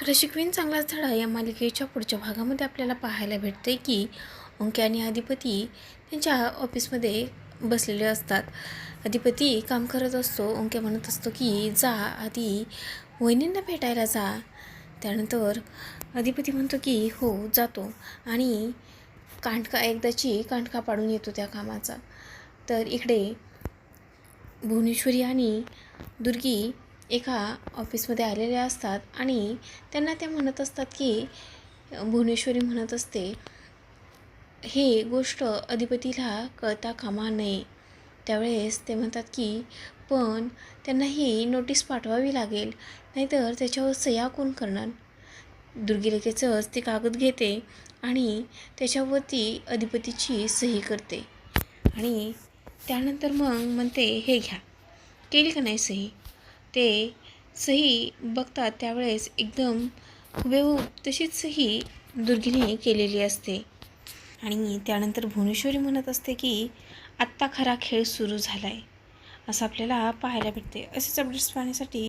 तुला शिकवीन चांगलाच धडा या मालिकेच्या पुढच्या भागामध्ये आपल्याला पाहायला भेटते की अंके आणि अधिपती त्यांच्या ऑफिसमध्ये बसलेले असतात. अधिपती काम करत असतो अंके म्हणत असतो की जा आधी वहिनींना भेटायला जा. त्यानंतर अधिपती म्हणतो की हो जातो. आणि कांडका एकदाची कांडका पाडून येतो त्या कामाचा. तर इकडे भुवनेश्वरी आणि दुर्गी एका ऑफिसमध्ये आलेल्या असतात आणि त्यांना त्या म्हणत असतात की भुवनेश्वरी म्हणत असते हे गोष्ट अधिपतीला कळता कामा नये. त्यावेळेस ते म्हणतात की पण त्यांना ही नोटीस पाठवावी लागेल नाहीतर त्याच्यावर सह्या कोण करणार? दुर्गी लगेचच ती कागद घेते आणि त्याच्यावरती अधिपतीची सही करते. आणि त्यानंतर मग म्हणते हे घ्या. केली का नाही सही? ते सही बघतात त्यावेळेस एकदम हुबेहूब तशीच सही दुर्गीने केलेली असते. आणि त्यानंतर भुवनेश्वरी म्हणत असते की आत्ता खरा खेळ सुरू झाला आहे असं आपल्याला पाहायला भेटते. असेच अपडेट्स पाहण्यासाठी